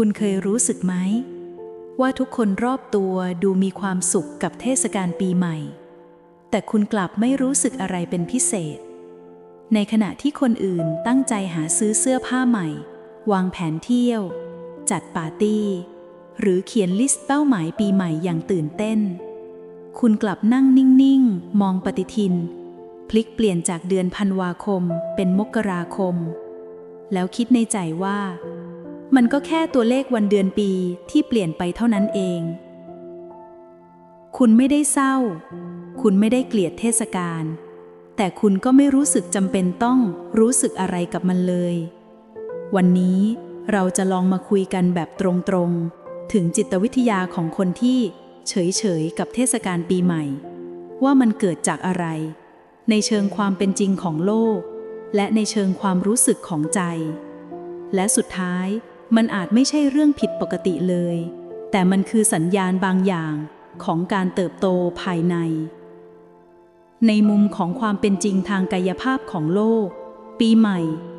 คุณเคยรู้สึกไหม ว่าทุกคนรอบตัวดูมีความสุขกับเทศกาลปีใหม่ แต่คุณกลับไม่รู้สึกอะไรเป็นพิเศษ ในขณะที่คนอื่นตั้งใจหาซื้อเสื้อผ้าใหม่ วางแผนเที่ยว จัดปาร์ตี้ หรือเขียนลิสต์เป้าหมายปีใหม่อย่างตื่นเต้น คุณกลับนั่งนิ่งๆ มองปฏิทิน พลิกเปลี่ยนจากเดือนพันวาคมเป็นมกราคม แล้วคิดในใจว่า มันก็แค่ตัวเลขวันเดือนปีที่เปลี่ยนไปเท่านั้นเอง คุณไม่ได้เศร้า คุณไม่ได้เกลียดเทศกาล แต่คุณก็ไม่รู้สึกจำเป็นต้องรู้สึกอะไรกับมันเลย วันนี้เราจะลองมาคุยกันแบบตรงๆ ถึงจิตวิทยาของคนที่เฉยๆ กับเทศกาลปีใหม่ ว่ามันเกิดจากอะไร ในเชิงความเป็นจริงของโลก และในเชิงความรู้สึกของใจ และสุดท้าย มันอาจไม่ใช่เรื่องผิดปกติเลย แต่มันคือสัญญาณบางอย่างของการเติบโตภายใน ในมุมของความเป็นจริงทางกายภาพของโลก ปีใหม่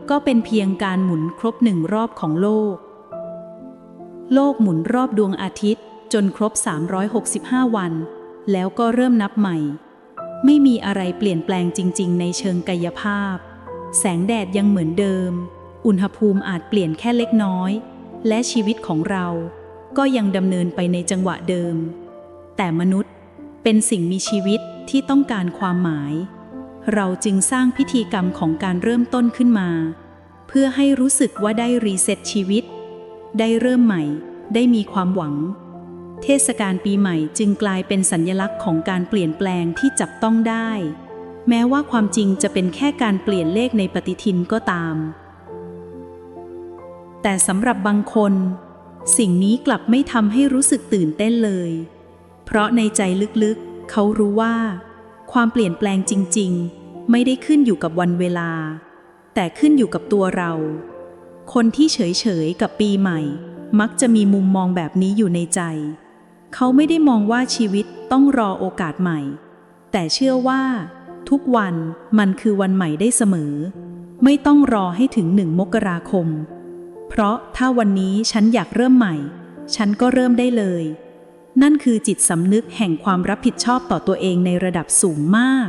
ก็เป็นเพียงการหมุนครบหนึ่งรอบของโลก โลกหมุนรอบดวงอาทิตย์จนครบ 365 วัน แล้วก็เริ่มนับใหม่ ไม่มีอะไรเปลี่ยนแปลงจริง ๆ ในเชิงกายภาพ แสงแดดยังเหมือนเดิม อุณหภูมิอาจเปลี่ยนแค่เล็กน้อย และชีวิตของเราก็ยังดำเนินไปในจังหวะเดิม แต่มนุษย์เป็นสิ่งมีชีวิตที่ต้องการความหมาย เราจึงสร้างพิธีกรรมของการเริ่มต้นขึ้นมา เพื่อให้รู้สึกว่าได้รีเซ็ตชีวิต ได้เริ่มใหม่ ได้มีความหวัง เทศกาลปีใหม่จึงกลายเป็นสัญญลักษณ์ของการเปลี่ยนแปลงที่จับต้องได้ แม้ว่าความจริงจะเป็นแค่การเปลี่ยนเลขในปฏิทินก็ตาม แต่สำหรับบางคน สิ่งนี้กลับไม่ทำให้รู้สึกตื่นเต้นเลย เพราะในใจลึกๆ เขารู้ว่า ความเปลี่ยนแปลงจริง ๆ ไม่ได้ขึ้นอยู่กับวันเวลา แต่ขึ้นอยู่กับตัวเรา คนที่เฉยๆ กับปีใหม่ มักจะมีมุมมองแบบนี้อยู่ในใจ เขาไม่ได้มองว่าชีวิตต้องรอโอกาสใหม่ แต่เชื่อว่า ทุกวันมันคือวันใหม่ได้เสมอ ไม่ต้องรอให้ถึงหนึ่งมกราคม เพราะถ้าวันนี้ฉันอยากเริ่มใหม่ ฉันก็เริ่มได้เลย นั่นคือจิตสำนึกแห่งความรับผิดชอบต่อตัวเองในระดับสูงมาก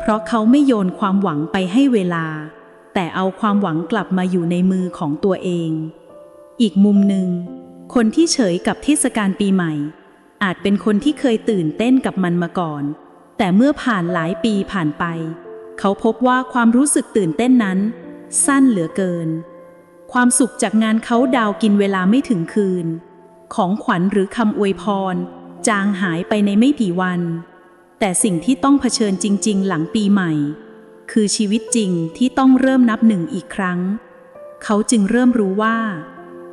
เพราะเขาไม่โยนความหวังไปให้เวลา แต่เอาความหวังกลับมาอยู่ในมือของตัวเอง อีกมุมหนึ่ง คนที่เฉยกับเทศกาลปีใหม่ อาจเป็นคนที่เคยตื่นเต้นกับมันมาก่อน แต่เมื่อผ่านหลายปีผ่านไป เขาพบว่าความรู้สึกตื่นเต้นนั้น สั้นเหลือเกิน ความสุขจากงานเขาดาวกินเวลาไม่ถึงคืน ของขวัญหรือคำอวยพร จางหายไปในไม่กี่วัน แต่สิ่งที่ต้องเผชิญจริง ๆ หลังปีใหม่ คือชีวิตจริงที่ต้องเริ่มนับหนึ่งอีกครั้ง เขาจึงเริ่มรู้ว่า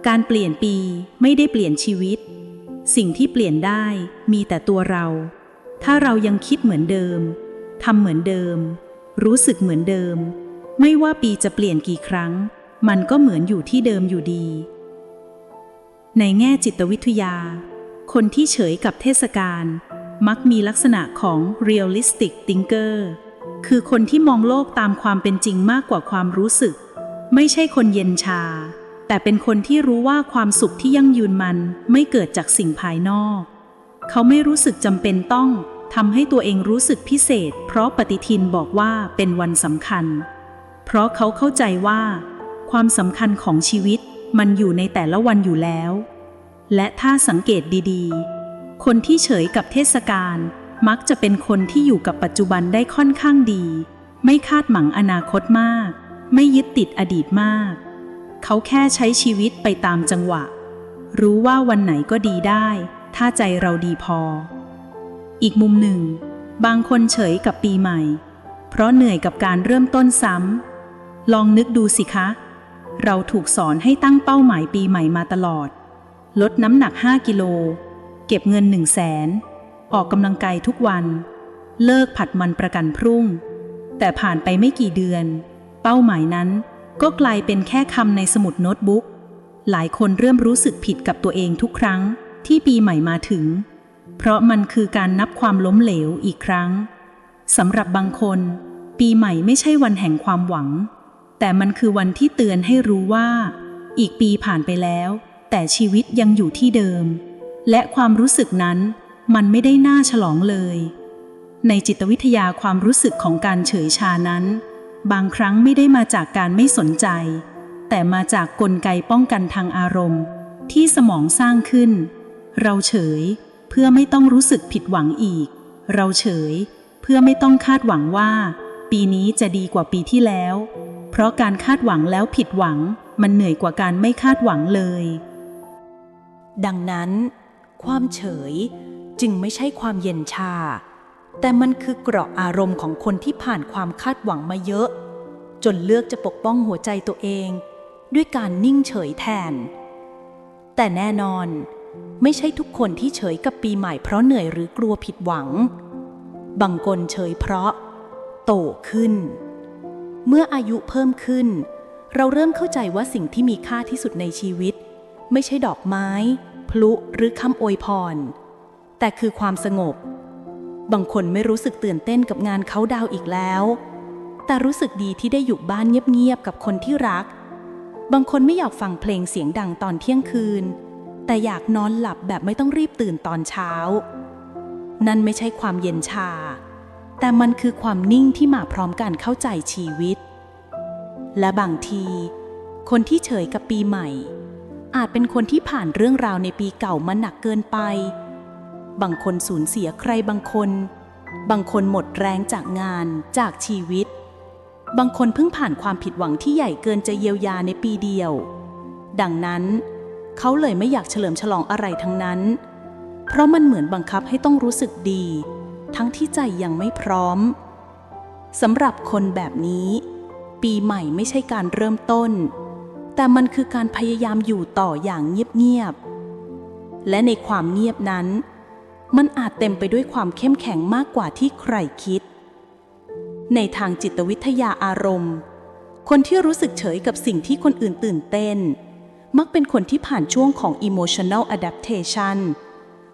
การเปลี่ยนปีไม่ได้เปลี่ยนชีวิต สิ่งที่เปลี่ยนได้มีแต่ตัวเรา ถ้าเรายังคิดเหมือนเดิมทำเหมือนเดิม รู้สึกเหมือนเดิม ไม่ว่าปีจะเปลี่ยนกี่ครั้ง มันก็เหมือนอยู่ที่เดิมอยู่ดี ในแง่จิตวิทยา คนที่เฉยกับเทศกาลมักมีลักษณะของ realistic thinker คือคนที่มองโลกตามความเป็นจริงมากกว่าความรู้สึก ไม่ใช่คนเย็นชา แต่เป็นคนที่รู้ว่าความสุขที่ยั่งยืนมันไม่เกิดจากสิ่งภายนอก เขาไม่รู้สึกจำเป็นต้องทำให้ตัวเองรู้สึกพิเศษ เพราะปฏิทินบอกว่าเป็นวันสำคัญ เพราะเขาเข้าใจว่า ความสำคัญของชีวิตมันอยู่ในแต่ละวันอยู่แล้ว และถ้าสังเกตดีๆ คนที่เฉยกับเทศกาลมักจะเป็นคนที่อยู่กับปัจจุบันได้ค่อนข้างดี ไม่คาดหวังอนาคตมาก ไม่ยึดติดอดีตมาก เขาแค่ใช้ชีวิตไปตามจังหวะ รู้ว่าวันไหนก็ดีได้ ถ้าใจเราดีพอ อีกมุมหนึ่ง บางคนเฉยกับปีใหม่ เพราะเหนื่อยกับการเริ่มต้นซ้ำลองนึกดูสิคะ เราถูกสอนให้ตั้งเป้าหมายปีใหม่มาตลอด ลดน้ำหนัก 5 กิโล เก็บเงิน 1 0 0 0 0แสนออกกำลังกายทุกวัน เลิกผัดมันประกันพรุ่ง แต่ผ่านไปไม่กี่เดือน เป้าหมายนั้นก็กลายเป็นแค่คำในสมุดโน้ตบุ๊ก หลายคนเริ่มรู้สึกผิดกับตัวเองทุกครั้งที่ปีใหม่มาถึง เพราะมันคือการนับความล้มเหลวอีกครั้งสำหรับบางคน ปีใหม่ไม่ใช่วันแห่งความหวัง แต่มันคือวันที่เตือนให้รู้ว่า อีกปีผ่านไปแล้ว แต่ชีวิตยังอยู่ที่เดิม และความรู้สึกนั้นมันไม่ได้น่าฉลองเลย ในจิตวิทยาความรู้สึกของการเฉยชานั้น บางครั้งไม่ได้มาจากการไม่สนใจ แต่มาจากกลไกป้องกันทางอารมณ์ ที่สมองสร้างขึ้น เราเฉยเพื่อไม่ต้องรู้สึกผิดหวังอีก เราเฉยเพื่อไม่ต้องคาดหวังว่า ปีนี้จะดีกว่าปีที่แล้ว เพราะการคาดหวังแล้วผิดหวัง มันเหนื่อยกว่าการไม่คาดหวังเลย ดังนั้น ความเฉยจึงไม่ใช่ความเย็นชา แต่มันคือเกราะอารมณ์ของคนที่ผ่านความคาดหวังมาเยอะ จนเลือกจะปกป้องหัวใจตัวเอง ด้วยการนิ่งเฉยแทน แต่แน่นอน ไม่ใช่ทุกคนที่เฉยกับปีใหม่เพราะเหนื่อยหรือกลัวผิดหวัง บางคนเฉยเพราะ โตขึ้น เมื่ออายุเพิ่มขึ้น เราเริ่มเข้าใจว่าสิ่งที่มีค่าที่สุดในชีวิต ไม่ใช่ดอกไม้ พลุหรือคำอวยพร แต่คือความสงบ บางคนไม่รู้สึกตื่นเต้นกับงานเขาดาวอีกแล้ว แต่รู้สึกดีที่ได้อยู่บ้านเงียบๆกับคนที่รัก บางคนไม่อยากฟังเพลงเสียงดังตอนเที่ยงคืน แต่อยากนอนหลับแบบไม่ต้องรีบตื่นตอนเช้า นั่นไม่ใช่ความเย็นชา แต่มันคือความนิ่งที่มาพร้อมกันเข้าใจชีวิต และบางที คนที่เฉยกับปีใหม่ อาจเป็นคนที่ผ่านเรื่องราวในปีเก่ามาหนักเกินไป บางคนสูญเสียใครบางคน บางคนหมดแรงจากงานจากชีวิต บางคนเพิ่งผ่านความผิดหวังที่ใหญ่เกินจะเยียวยาในปีเดียว ดังนั้น เขาเลยไม่อยากเฉลิมฉลองอะไรทั้งนั้น เพราะมันเหมือนบังคับให้ต้องรู้สึกดี ทั้งที่ใจยังไม่พร้อมสำหรับคนแบบนี้ ปีใหม่ไม่ใช่การเริ่มต้น แต่มันคือการพยายามอยู่ต่ออย่างเงียบๆและในความเงียบนั้น มันอาจเต็มไปด้วยความเข้มแข็งมากกว่าที่ใครคิด ในทางจิตวิทยาอารมณ์ คนที่รู้สึกเฉยกับสิ่งที่คนอื่นตื่นเต้น มักเป็นคนที่ผ่านช่วงของ emotional adaptation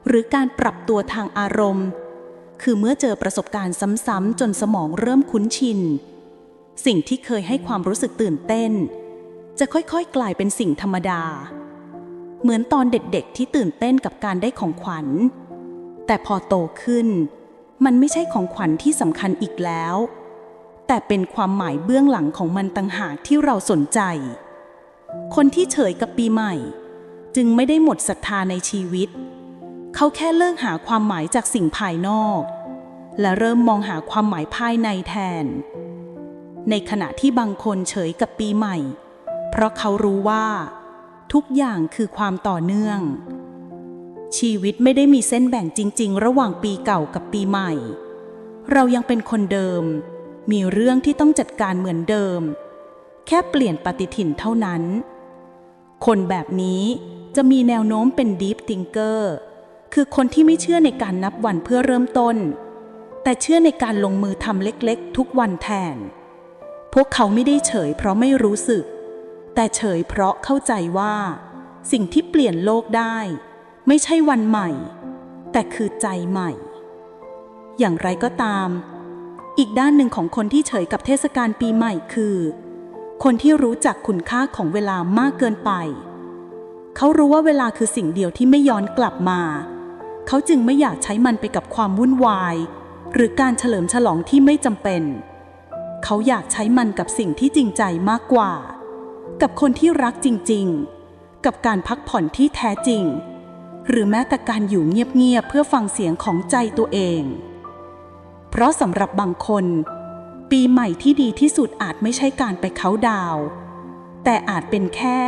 หรือการปรับตัวทางอารมณ์ คือเมื่อเจอประสบการณ์ซ้ำๆจนสมองเริ่มคุ้นชิน สิ่งที่เคยให้ความรู้สึกตื่นเต้น จะค่อยๆ กลายเป็นสิ่งธรรมดา เหมือนตอนเด็กๆ ที่ตื่นเต้นกับการได้ของขวัญ แต่พอโตขึ้น มันไม่ใช่ของขวัญที่สำคัญอีกแล้ว แต่เป็นความหมายเบื้องหลังของมันต่างหากที่เราสนใจ คนที่เฉยกับปีใหม่ จึงไม่ได้หมดศรัทธาในชีวิต เขาแค่เลิกหาความหมายจากสิ่งภายนอก และเริ่มมองหาความหมายภายในแทน ในขณะที่บางคนเฉยกับปีใหม่ เพราะเขารู้ว่า ทุกอย่างคือความต่อเนื่อง ชีวิตไม่ได้มีเส้นแบ่งจริง ๆ ระหว่างปีเก่ากับปีใหม่ เรายังเป็นคนเดิม มีเรื่องที่ต้องจัดการเหมือนเดิม แค่เปลี่ยนปฏิทินเท่านั้น คนแบบนี้จะมีแนวโน้มเป็น Deep Thinker คือคนที่ไม่เชื่อในการนับวันเพื่อเริ่มต้น แต่เชื่อในการลงมือทำเล็กๆ ทุกวันแทน พวกเขาไม่ได้เฉยเพราะไม่รู้สึก แต่เฉยเพราะเข้าใจว่า สิ่งที่เปลี่ยนโลกได้ ไม่ใช่วันใหม่ แต่คือใจใหม่ อย่างไรก็ตาม อีกด้านหนึ่งของคนที่เฉยกับเทศกาลปีใหม่คือ คนที่รู้จักคุณค่าของเวลามากเกินไปเขารู้ว่าเวลาคือสิ่งเดียวที่ไม่ย้อนกลับมา เขาจึงไม่อยากใช้มันไปกับความวุ่นวาย หรือการเฉลิมฉลองที่ไม่จำเป็น เขาอยากใช้มันกับสิ่งที่จริงใจมากกว่า กับคนที่รักจริง ๆ กับการพักผ่อนที่แท้จริง หรือแม้แต่การอยู่เงียบๆเพื่อฟังเสียงของใจตัวเอง เพราะสำหรับบางคน ปีใหม่ที่ดีที่สุดอาจไม่ใช่การไปเขาน์ดาว แต่อาจเป็นแค่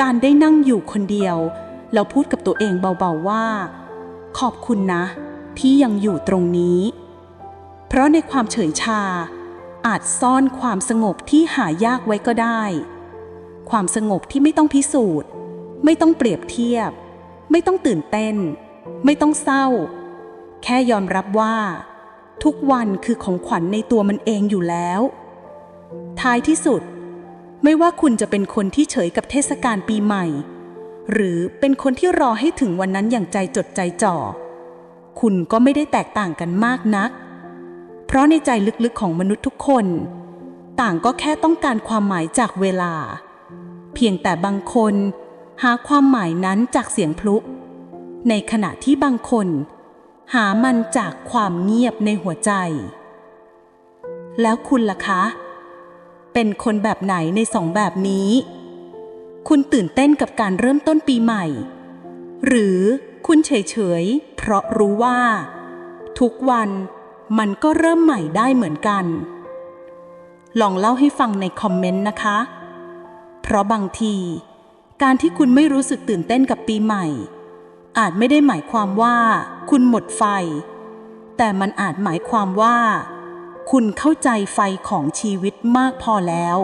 การได้นั่งอยู่คนเดียวแล้วพูดกับตัวเองเบาๆว่า ขอบคุณนะ ที่ยังอยู่ตรงนี้ เพราะในความเฉยชา อาจซ่อนความสงบที่หายากไว้ก็ได้ ความสงบที่ไม่ต้องพิสูจน์ ไม่ต้องเปรียบเทียบ ไม่ต้องตื่นเต้น ไม่ต้องเศร้า แค่ยอมรับว่า ทุกวันคือของขวัญในตัวมันเองอยู่แล้ว ท้ายที่สุด ไม่ว่าคุณจะเป็นคนที่เฉยกับเทศกาลปีใหม่ หรือเป็นคนที่รอให้ถึงวันนั้นอย่างใจจดใจจ่อ คุณก็ไม่ได้แตกต่างกันมากนัก เพราะในใจลึกๆของมนุษย์ทุกคน ต่างก็แค่ต้องการความหมายจากเวลา เพียงแต่บางคนหาความหมายนั้นจากเสียงพลุ ในขณะที่บางคน หามันจากความเงียบในหัวใจ แล้วคุณล่ะคะ เป็นคนแบบไหนในสองแบบนี้ คุณตื่นเต้นกับการเริ่มต้นปีใหม่ หรือคุณเฉยๆ เพราะรู้ว่า ทุกวันมันก็เริ่มใหม่ได้เหมือนกัน ลองเล่าให้ฟังในคอมเมนต์นะคะ เพราะบางที การที่คุณไม่รู้สึกตื่นเต้นกับปีใหม่ อาจไม่ได้หมายความว่า คุณหมดไฟ แต่มันอาจหมายความว่า คุณเข้าใจไฟของชีวิตมากพอแล้ว